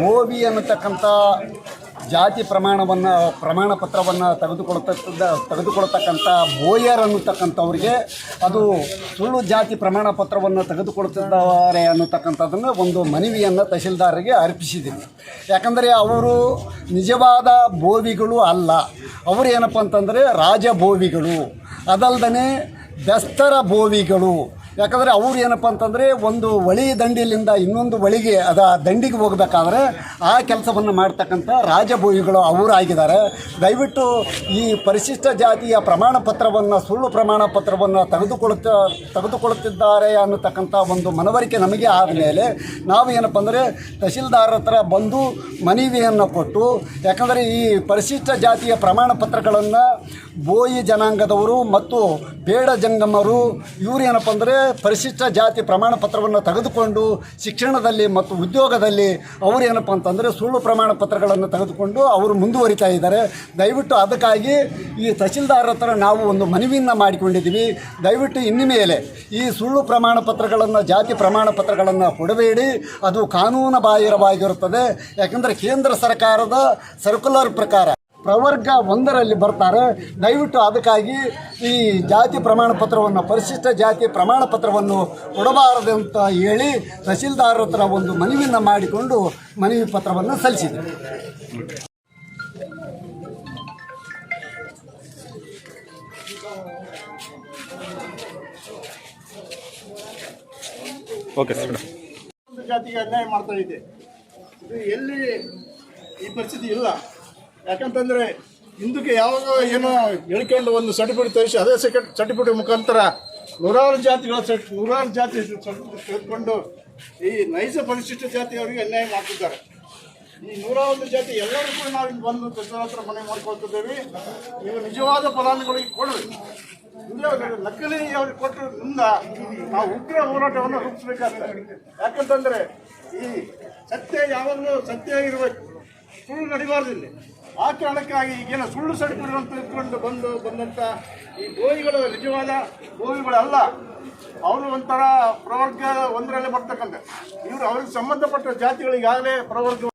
ಗೋವಿ ಅನ್ನತಕ್ಕಂಥ ಜಾತಿ ಪ್ರಮಾಣವನ್ನು, ಪ್ರಮಾಣ ಪತ್ರವನ್ನು ತೆಗೆದುಕೊಳ್ತ ತೆಗೆದುಕೊಳ್ತಕ್ಕಂಥ ಬೋಯರ್ ಅನ್ನತಕ್ಕಂಥವ್ರಿಗೆ ಅದು ಸುಳ್ಳು ಜಾತಿ ಪ್ರಮಾಣ ಪತ್ರವನ್ನು ತೆಗೆದುಕೊಳ್ತಿದ್ದಾರೆ ಅನ್ನತಕ್ಕಂಥದ್ದನ್ನು ಒಂದು ಮನವಿಯನ್ನು ತಹಶೀಲ್ದಾರರಿಗೆ ಅರ್ಪಿಸಿದ್ದೀವಿ ಯಾಕಂದರೆ ಅವರು ನಿಜವಾದ ಬೋವಿಗಳು ಅಲ್ಲ. ಅವರು ಏನಪ್ಪ ಅಂತಂದರೆ ರಾಜಬೋವಿಗಳು. ಅದಲ್ದೇ ಬೆಸ್ತರ ಬೋವಿಗಳು. ಯಾಕಂದರೆ ಅವ್ರು ಏನಪ್ಪ ಅಂತಂದರೆ ಒಂದು ಒಳಿ ದಂಡಿಲಿಂದ ಇನ್ನೊಂದು ಒಳಿಗೆ ಅದ ದಂಡಿಗೆ ಹೋಗಬೇಕಾದ್ರೆ ಆ ಕೆಲಸವನ್ನು ಮಾಡ್ತಕ್ಕಂಥ ಅವರು ಆಗಿದ್ದಾರೆ. ದಯವಿಟ್ಟು ಈ ಪರಿಶಿಷ್ಟ ಜಾತಿಯ ಪ್ರಮಾಣ ಪತ್ರವನ್ನು, ಸುಳ್ಳು ಪ್ರಮಾಣ ಪತ್ರವನ್ನು ತೆಗೆದುಕೊಳ್ಳುತ್ತ, ತೆಗೆದುಕೊಳ್ಳುತ್ತಿದ್ದಾರೆ ಅನ್ನತಕ್ಕಂಥ ಒಂದು ಮನವರಿಕೆ ನಮಗೆ ಆದಮೇಲೆ ನಾವು ಏನಪ್ಪ ಅಂದರೆ ತಹಶೀಲ್ದಾರ್ ಹತ್ರ ಬಂದು ಮನವಿಯನ್ನು ಕೊಟ್ಟು, ಯಾಕಂದರೆ ಈ ಪರಿಶಿಷ್ಟ ಜಾತಿಯ ಪ್ರಮಾಣ ಪತ್ರಗಳನ್ನು ಬೋಯಿ ಜನಾಂಗದವರು ಮತ್ತು ಬೇಡ ಜಂಗಮರು ಇವರು ಏನಪ್ಪ ಅಂದರೆ ಪರಿಶಿಷ್ಟ ಜಾತಿ ಪ್ರಮಾಣ ಪತ್ರವನ್ನು ತೆಗೆದುಕೊಂಡು ಶಿಕ್ಷಣದಲ್ಲಿ ಮತ್ತು ಉದ್ಯೋಗದಲ್ಲಿ ಅವರು ಏನಪ್ಪ ಅಂತಂದರೆ ಸುಳ್ಳು ಪ್ರಮಾಣ ಪತ್ರಗಳನ್ನು ತೆಗೆದುಕೊಂಡು ಅವರು ಮುಂದುವರಿತಾ ಇದ್ದಾರೆ. ದಯವಿಟ್ಟು ಅದಕ್ಕಾಗಿ ಈ ತಹಶೀಲ್ದಾರ್ ಹತ್ರ ನಾವು ಒಂದು ಮನವಿಯನ್ನು ಮಾಡಿಕೊಂಡಿದ್ದೀವಿ. ದಯವಿಟ್ಟು ಇನ್ನು ಮೇಲೆ ಈ ಸುಳ್ಳು ಪ್ರಮಾಣ ಪತ್ರಗಳನ್ನು, ಜಾತಿ ಪ್ರಮಾಣ ಪತ್ರಗಳನ್ನು ಕೊಡಬೇಡಿ. ಅದು ಕಾನೂನು ಬಾಹಿರವಾಗಿರುತ್ತದೆ. ಯಾಕಂದರೆ ಕೇಂದ್ರ ಸರ್ಕಾರದ ಸರ್ಕ್ಯುಲರ್ ಪ್ರಕಾರ ಪ್ರವರ್ಗ ಒಂದರಲ್ಲಿ ಬರ್ತಾರೆ. ದಯವಿಟ್ಟು ಅದಕ್ಕಾಗಿ ಈ ಜಾತಿ ಪ್ರಮಾಣ ಪತ್ರವನ್ನು ಪರಿಶಿಷ್ಟ ಜಾತಿ ಪ್ರಮಾಣ ಪತ್ರವನ್ನು ಕೊಡಬಾರದು ಅಂತ ಹೇಳಿ ತಹಸೀಲ್ದಾರ್ ಹತ್ರ ಒಂದು ಮನವಿಯನ್ನು ಮಾಡಿಕೊಂಡು ಮನವಿ ಪತ್ರವನ್ನು ಸಲ್ಲಿಸಿದೆ. ಓಕೆ ಸರ್ ಒಂದು ಜಾತಿಗೆ ಅನ್ಯಾಯ ಮಾಡ್ತಾ ಇದೆ. ಇದು ಎಲ್ಲಿ ಈ ಪರಿಸ್ಥಿತಿ ಇಲ್ಲ. ಯಾಕಂತಂದ್ರೆ ಹಿಂದಕ್ಕೆ ಯಾವಾಗ ಏನೋ ಹೇಳ್ಕೊಂಡು ಒಂದು ಸರ್ಟಿಫಿಕೇಟ್ ತರಿಸಿ ಅದೇ ಸೆಕೆಂಡ್ ಸರ್ಟಿಫಿಕೇಟ್ ಮುಖಾಂತರ ನೂರಾರು ಜಾತಿಗಳ ನೂರಾರು ಜಾತಿ ಸರ್ಟಿಫಿಕೇಟ್ ತೆಗೆದುಕೊಂಡು ಈ ನೈಜ ಪರಿಶಿಷ್ಟ ಜಾತಿಯವರಿಗೆ ಅನ್ಯಾಯ ಮಾಡ್ತಿದ್ದಾರೆ. ಈ ನೂರ ಒಂದು ಜಾತಿ ಎಲ್ಲರೂ ಕೂಡ ನಾವು ಇಲ್ಲಿ ಬಂದು ತಜ್ಞರ ಹತ್ರ ಮನೆ ಮಾಡ್ಕೊಳ್ತಿದ್ದೇವೆ. ನೀವು ನಿಜವಾದ ಫಲಾನುಭವಿಗಳಿಗೆ ಕೊಡ್ರಿ. ಇಲ್ಲೇ ನಕಲಿ ಅವ್ರಿಗೆ ಕೊಟ್ಟರಿಂದ ನಾವು ಉಗ್ರ ಹೋರಾಟವನ್ನು ರೂಪಿಸಬೇಕಾಗ್ತದೆ. ಯಾಕಂತಂದ್ರೆ ಈ ಸತ್ಯ ಯಾವಾಗಲೂ ಸತ್ಯ ಇರಬೇಕು. ಸುಳ್ಳು ನಡಿಬಾರ್ದು ಇಲ್ಲಿ. ಆ ಕಾರಣಕ್ಕಾಗಿ ಈಗೇನೋ ಸುಳ್ಳು ಅಂತ ಇಟ್ಕೊಂಡು ಬಂದು ಬಂದಂಥ ಈ ಗೋವಿಗಳು ನಿಜವಾದ ಗೋವಿಗಳಲ್ಲ, ಅವರು ಒಂಥರ ಪ್ರವರ್ಗ ಒಂದರಲ್ಲೇ ಬರ್ತಕ್ಕಂಥ ಇವರು ಅವ್ರಿಗೆ ಸಂಬಂಧಪಟ್ಟ ಜಾತಿಗಳಿಗಾಗಲೇ ಪ್ರವರ್ಗ